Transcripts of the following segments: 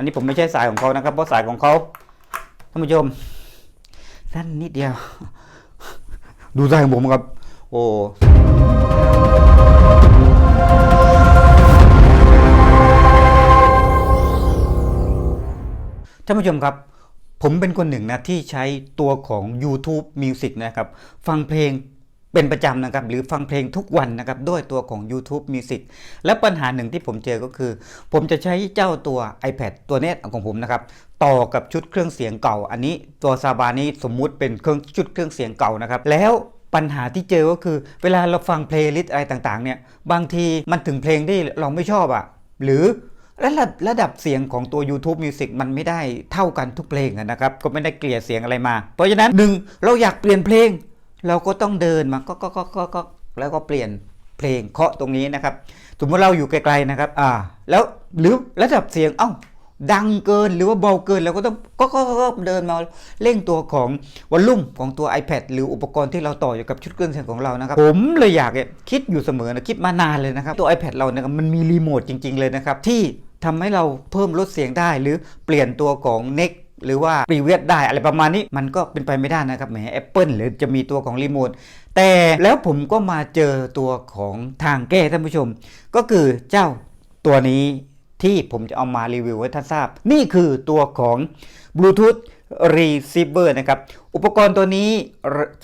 อันนี้ผมไม่ใช่สายของเขานะครับ เพราะสายของเขาท่านผู้ชมสั้นนิดเดียว ดูสายของผมครับ โอ้ท่านผู้ชมครับผมเป็นคนหนึ่งนะที่ใช้ตัวของ YouTube Music นะครับ ฟังเพลง เป็นประจำนะครับหรือฟังเพลงทุกวันนะครับด้วยตัวของ YouTube Music และปัญหาหนึ่งที่ผมเจอก็คือ ผมจะใช้เจ้าตัว iPad ตัวเนี้ยของผมนะครับต่อกับชุดเครื่องเสียงเก่า อันนี้ตัวซาบานี้สมมุติเป็นเครื่องชุดเครื่องเสียงเก่านะครับแล้วปัญหาที่เจอก็คือ เวลาเราฟังเพลย์ลิสต์อะไรต่างๆเนี่ยบางทีมันถึงเพลงที่เราไม่ชอบอะ่ะหรือระดับระดับเสียงของตัว YouTube Music มันไม่ได้เท่ากันทุกเพลงนะครับ ก็ไม่ได้เกลี่ยเสียงอะไรมา เพราะฉะนั้นหนึ่งเราอยากเปลี่ยนเพลง เราก็ต้องเดินมาก็ก็ก็ก็ก็แล้วก็เปลี่ยนเพลงเคาะตรงนี้นะครับ สมมติเราอยู่ไกลๆนะครับ อ่า แล้วหรือระดับเสียงเอ้าดังเกินหรือว่าเบาเกินเราก็ต้องก็ก็ก็เดินมาเร่งตัวของวอลลุ่มของตัว iPad หรืออุปกรณ์ที่เราต่ออยู่กับชุดเครื่องเสียงของเรานะครับ ผมเลยอยากเนี่ยคิดอยู่เสมอนะคิดมานานเลยนะครับ ตัว iPad เราเนี่ยมันมีรีโมทจริง ๆ เลยนะครับ ที่ทำให้เราเพิ่มลดเสียงได้หรือเปลี่ยนตัวของ Neck หรือว่าปรีเวทได้อะไรประมาณนี้มันก็เป็นไปไม่ได้นะครับแหม Apple หรือจะมีตัวของรีโมทแต่แล้วผมก็มาเจอตัวของทางแก้ท่านผู้ชม ก็คือเจ้าตัวนี้ที่ผมจะเอามารีวิวให้ท่านทราบ นี่คือตัวของ Bluetooth Receiver นะครับ อุปกรณ์ตัวนี้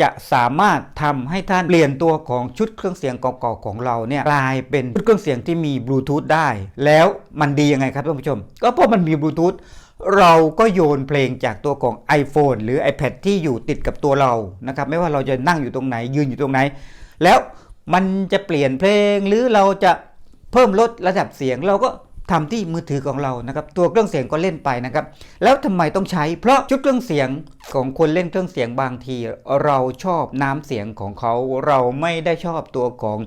จะสามารถทำให้ท่านเปลี่ยนตัวของชุดเครื่องเสียงเก่าๆของเราเนี่ยกลายเป็นชุดเครื่องเสียงที่มีบลูทูธได้ แล้วมันดียังไงครับท่านผู้ชม ก็เพราะมันมีบลูทูธ เราก็โยนเพลงจากตัวของ iPhone หรือ iPad ที่อยู่ติดกับตัวเรานะครับไม่ว่าเราจะนั่งอยู่ตรงไหนยืนอยู่ตรงไหน แล้วมันจะเปลี่ยนเพลงหรือเราจะเพิ่มลดระดับเสียง เราก็ทำที่มือถือของเรานะครับตัวเครื่องเสียงก็เล่นไปนะครับ แล้วทำไมต้องใช้ เพราะชุดเครื่องเสียงของคนเล่นเครื่องเสียงบางที เราชอบน้ำเสียงของเขา เราไม่ได้ชอบตัวของ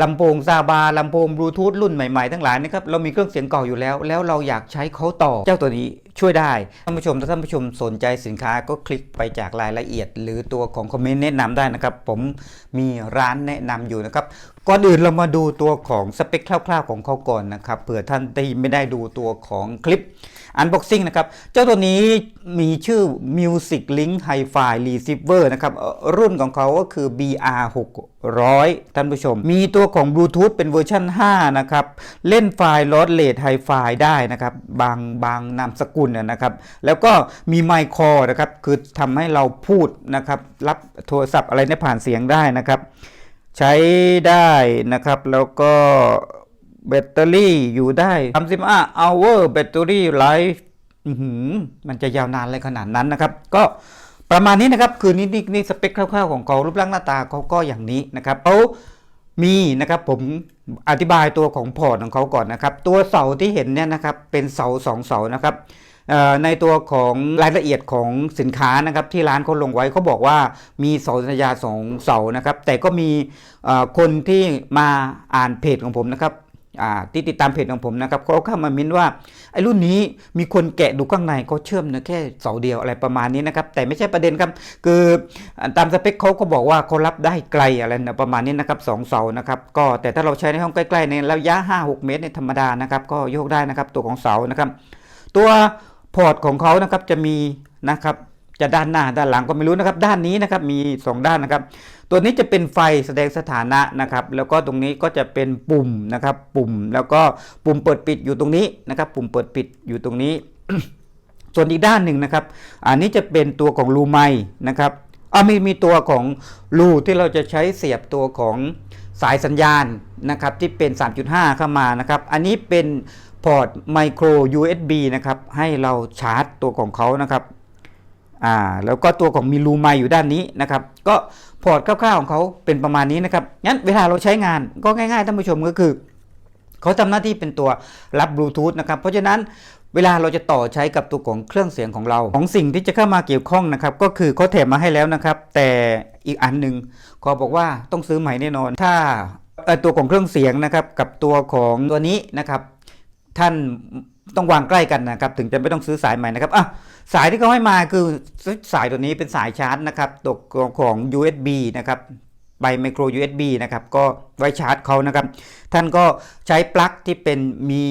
ลำโพงซาบาลำโพงบลูทูธรุ่นใหม่ๆทั้งหลายนะครับเรามีเครื่องเสียงเก่าอยู่แล้ว แล้วเราอยากใช้เขาต่อเจ้าตัวนี้ ช่วยได้ท่านผู้ชมถ้าท่านผู้ชมสนใจสินค้าก็คลิกไปจากรายละเอียด หรือตัวของคอมเมนต์แนะนำได้นะครับ ผมมีร้านแนะนำอยู่นะครับก่อนอื่นเรามาดูตัวของสเปคคร่าวๆของเขาก่อนนะครับเผื่อท่านที่ไม่ได้ดูตัวของคลิป Unboxing นะครับ เจ้าตัวนี้มีชื่อ Music Link Hi-Fi Receiver นะครับ รุ่นของเขาก็คือ BR 600ท่านผู้ชม มีตัวของ Bluetooth เป็นเวอร์ชัน5 นะครับ เล่นไฟล์ Load Rate Hi-Fi ได้นะครับ บางบางนามสกุลนะนะครับ แล้วก็มีไมค์คอนะครับ คือทำให้เราพูดนะครับ รับโทรศัพท์อะไรเนี่ยผ่านเสียงได้นะครับ ใช้ได้นะครับแล้วก็ แบตเตอรี่อยู่ได้35 hour แบตเตอรี่ไลฟ์มันจะยาวนานอะไรขนาดนั้นนะครับ ก็ประมาณนี้นะครับ คือนี่นี่นี่สเปคคร่าวๆของเขารูปร่างหน้าตาเขาก็อย่างนี้นะครับเขามีนะครับผมอธิบายตัวของพอร์ตของเขาก่อนนะครับ ตัวเสาที่เห็นเนี่ยนะครับเป็นเสาสองเสานะครับในตัวของรายละเอียดของสินค้านะครับที่ร้านเขาลงไว้เขาบอกว่ามีเสาสัญญาสองเสานะครับ แต่ก็มีคนที่มาอ่านเพจของผมนะครับ ที่ติดตามเพจของผมนะครับเขาเข้ามามิ้นว่าไอ้รุ่นนี้มีคนแกะดูข้างในเขาเชื่อมนะแค่เสาเดียวอะไรประมาณนี้นะครับ แต่ไม่ใช่ประเด็นครับ คือตามสเปคเขาก็บอกว่าเขารับได้ไกลอะไรนะประมาณนี้นะครับสองเสานะครับก็แต่ถ้าเราใช้ในห้องใกล้ๆในระยะ 5-6 เมตรเนี่ยธรรมดานะครับ ก็โยกได้นะครับตัวของเสานะครับ ตัวพอร์ตของเขานะครับจะมีนะครับจะด้านหน้าด้านหลังก็ไม่รู้นะครับ ด้านนี้นะครับมี 2 ด้านนะครับ ตัวนี้จะเป็นไฟแสดงสถานะนะครับ แล้วก็ตรงนี้ก็จะเป็นปุ่มนะครับปุ่มแล้วก็ปุ่มเปิดปิดอยู่ตรงนี้นะครับ ปุ่มเปิดปิดอยู่ตรงนี้ ส่วนอีกด้านหนึ่งนะครับ อันนี้จะเป็นตัวของรูไม้นะครับอ่ามีมีตัวของรูที่เราจะใช้เสียบตัวของสายสัญญาณนะครับที่เป็น 3.5 เข้ามานะครับ อันนี้เป็นพอร์ตไมโคร USB นะครับ ให้เราชาร์จตัวของเขานะครับ อ่าแล้วก็ตัวของมีรูไมอยู่ด้านนี้นะครับ ก็พอร์ตคร่าวๆของเขาเป็นประมาณนี้นะครับงั้นเวลาเราใช้งานก็ง่ายๆท่านผู้ชมก็คือเขาทำหน้าที่เป็นตัวรับบลูทูธนะครับ เพราะฉะนั้นเวลาเราจะต่อใช้กับตัวของเครื่องเสียงของเรา ของสิ่งที่จะเข้ามาเกี่ยวข้องนะครับ ก็คือเขาแถมมาให้แล้วนะครับ แต่อีกอันหนึ่งขาบอกว่าต้องซื้อใหม่แน่นอน ถ้าตัวของเครื่องเสียงนะครับกับตัวของตัวนี้นะครับ ท่าน ต้องวางใกล้กันนะครับ ถึงจะไม่ต้องซื้อสายใหม่นะครับอะสายที่เขาให้มาคือสายตัวนี้เป็นสายชาร์จนะครับตัวของ USB นะครับใบไมโคร USB นะครับ ก็ไว้ชาร์จเขานะครับ ท่านก็ใช้ปลั๊กที่เป็นมี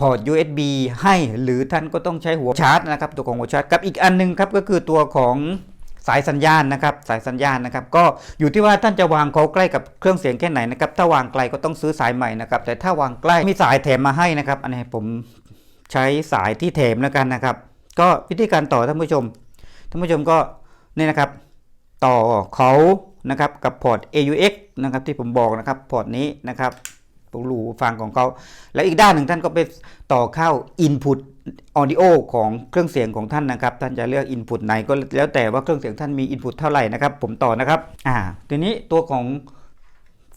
พอร์ต USB ให้ หรือท่านก็ต้องใช้หัวชาร์จนะครับ ตัวของหัวชาร์จกับอีกอันหนึงครับก็คือตัวของสายสัญญาณนะครับสายสัญญาณนะครับ ก็อยู่ที่ว่าท่านจะวางเขาใกล้กับเครื่องเสียงแค่ไหนนะครับถ้าวางไกลก็ต้องซื้อสายใหม่นะครับแต่ถ้าวางใกล้มีสายแถมมาให้นะครับ อันนี้ผม ใช้สายที่แถมแล้วกันนะครับ ก็วิธีการต่อท่านผู้ชมท่านผู้ชมก็นี่นะครับ ต่อเขานะครับกับพอร์ต AUX นะครับที่ผมบอกนะครับพอร์ตนี้นะครับตัวรูฟังของเขา แล้วอีกด้านหนึ่งท่านก็ไปต่อเข้า Input Audio ของเครื่องเสียงของท่านนะครับ ท่านจะเลือก Input ไหนก็แล้วแต่ว่าเครื่องเสียงท่านมี Input เท่าไหร่นะครับ ผมต่อนะครับอ่าทีนี้ตัวของ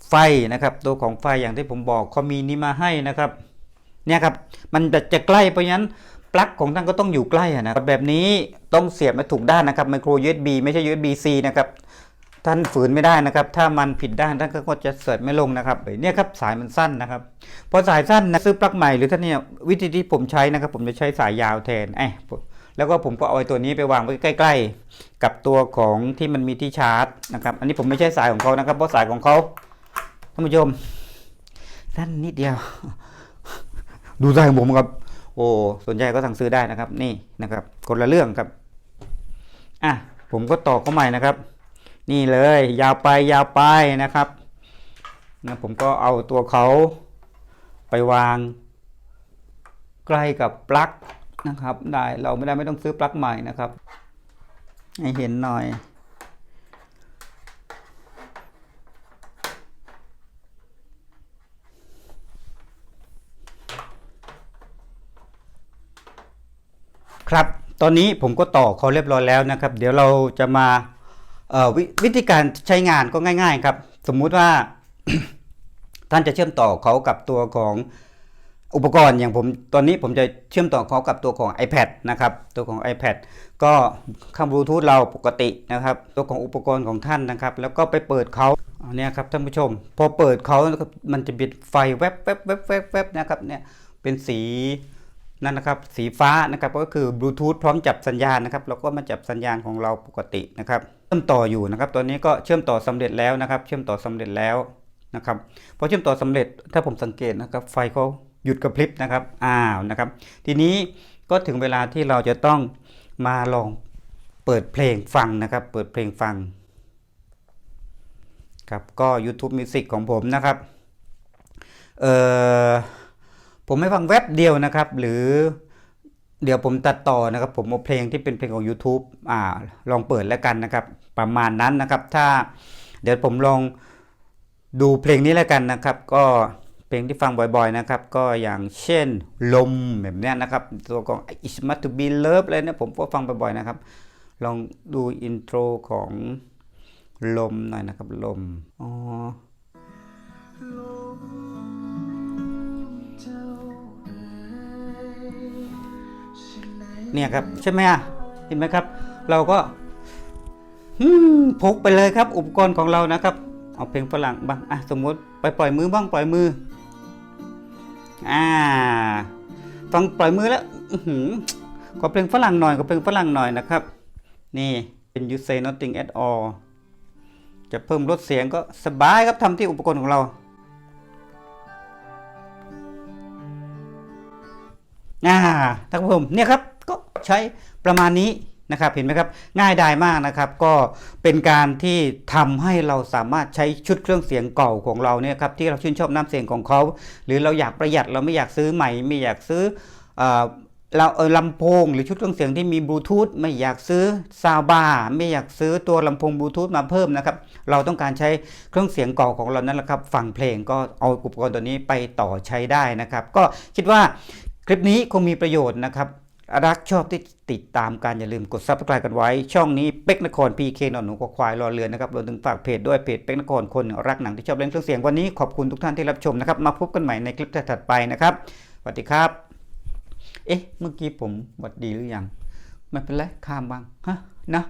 ไฟนะครับ ตัวของไฟอย่างที่ผมบอกเขามีนี้มาให้นะครับ เนี่ยครับมันจะจะใกล้เพราะฉะนั้นปลั๊กของท่านก็ต้องอยู่ใกล้ะนะแบบนี้ต้องเสียบมาถูกด้านนะครับไมโคร USB ไม่ใช่ USB C นะครับท่านฝืนไม่ได้นะครับ ถ้ามันผิดด้านท่านก็จะเสิร์ชไม่ลงนะครับเนี่ยครับสายมันสั้นนะครับพอสายสั้นนะซื้อปลั๊กใหม่หรือท่านเนี่ยวิธีที่ผมใช้นะครับ ผมจะใช้สายยาวแทนไอ้แล้วก็ผมก็เอาไอ้ตัวนี้ไปวางไว้ใกล้ ๆ กับตัวของที่มันมีที่ชาร์จนะครับ อันนี้ผมไม่ใช่สายของเขานะครับเพราะสายของเขาท่านผู้ชมสั้นนิดเดียว ดูสายของผมครับ โอ้สนใจก็สั่งซื้อได้นะครับ นี่นะครับ คนละเรื่องครับ อะผมก็ต่อเข้าใหม่นะครับ นี่เลย ยาวไปยาวไปนะครับนะผมก็เอาตัวเขาไปวางใกล้กับปลั๊กนะครับ ได้เราไม่ได้ไม่ต้องซื้อปลั๊กใหม่นะครับ ให้เห็นหน่อย ครับ ตอนนี้ผมก็ต่อเขาเรียบร้อยแล้วนะครับ เดี๋ยวเราจะมาววิธีการใช้งานก็ง่าย ๆ ครับ สมมุติว่าท่านจะเชื่อมต่อเขากับตัวของอุปกรณ์อย่างผมตอนนี้ผมจะเชื่อมต่อเขากับตัวของ iPad นะครับ ตัวของ iPad ก็ข้ามบลูทูธเราปกตินะครับ ตัวของอุปกรณ์ของท่านนะครับ แล้วก็ไปเปิดเขาเนี้ยครับท่านผู้ชม พอเปิดเขามันจะปิดไฟแวบแวบแวบแวบแวบนะครับเนี่ยเป็นสี นั่นนะครับสีฟ้านะครับก็คือบลูทูธพร้อมจับสัญญาณนะครับแล้วก็มาจับสัญญาณของเราปกตินะครับเชื่อมต่ออยู่นะครับตอนนี้ก็เชื่อมต่อสำเร็จแล้วนะครับ เชื่อมต่อสำเร็จแล้วนะครับพอเชื่อมต่อสำเร็จถ้าผมสังเกตนะครับไฟเขาหยุดกระพริบนะครับอ้าวนะครับ ทีนี้ก็ถึงเวลาที่เราจะต้องมาลองเปิดเพลงฟังนะครับ เปิดเพลงฟังครับก็ YouTube Music ของผมนะครับเอ่อ ผมไม่ฟังแว็บเดียวนะครับ หรือเดี๋ยวผมตัดต่อนะครับ ผมเอาเพลงที่เป็นเพลงของ YouTube อ่าลองเปิดแล้วกันนะครับ ประมาณนั้นนะครับ ถ้าเดี๋ยวผมลองดูเพลงนี้แล้วกันนะครับ ก็เพลงที่ฟังบ่อยๆนะครับ ก็อย่างเช่นลมแบบนี้นะครับ ตัวของ It's Must to Be Love เลยนะผมก็ฟังบ่อยๆนะครับ ลองดูอินโทรของลมหน่อยนะครับ ลมอ๋อ เนี่ยครับ ใช่ไหมอะเห็นไหมครับ เราก็พกไปเลยครับ อุปกรณ์ของเรานะครับ เอาเพลงฝรั่งบ้างอะสมมติไปปล่อยมือบ้างปล่อยมือ อ่าฟังปล่อยมือแล้วอื้อหือขอเพลงฝรั่งหน่อยขอเพลงฝรั่งหน่อยนะครับ นี่เป็น you say nothing at all จะเพิ่มลดเสียงก็สบายครับทำที่อุปกรณ์ของเราอ่าท่านผู้ชมเนี่ยครับ ใช้ประมาณนี้นะครับเห็นไหมครับง่ายดายมากนะครับ ก็เป็นการที่ทำให้เราสามารถใช้ชุดเครื่องเสียงเก่าของเราเนี่ยครับที่เราชื่นชอบน้ำเสียงของเขา หรือเราอยากประหยัดเราไม่อยากซื้อใหม่ ไม่อยากซื้อเราเออลำโพงหรือชุดเครื่องเสียงที่มีบลูทูธไม่อยากซื้อซาวบาร์ไม่อยากซื้อตัวลำโพงบลูทูธมาเพิ่มนะครับ เราต้องการใช้เครื่องเสียงเก่าของเรานั่นแหละครับฟังเพลงก็เอาอุปกรณ์ตัวนี้ไปต่อใช้ได้นะครับ ก็คิดว่าคลิปนี้คงมีประโยชน์นะครับ รักชอบที่ติดตามการอย่าลืมกดซับสไครต์กันไว้ ช่องนี้เป็กนครพีเคนอนหนูควายรอเรือนนะครับรวมถึงฝากเพจด้วยเพจเป็กนครคนรักหนังที่ชอบเล่นเครื่องเสียงวันนี้ขอบคุณทุกท่านที่รับชมนะครับ มาพบกันใหม่ในคลิปถัดไปนะครับสวัสดีครับ เอ๊ะ เมื่อกี้ผมหวัดดีหรือยังไม่เป็นไรข้ามบ้างฮะนะ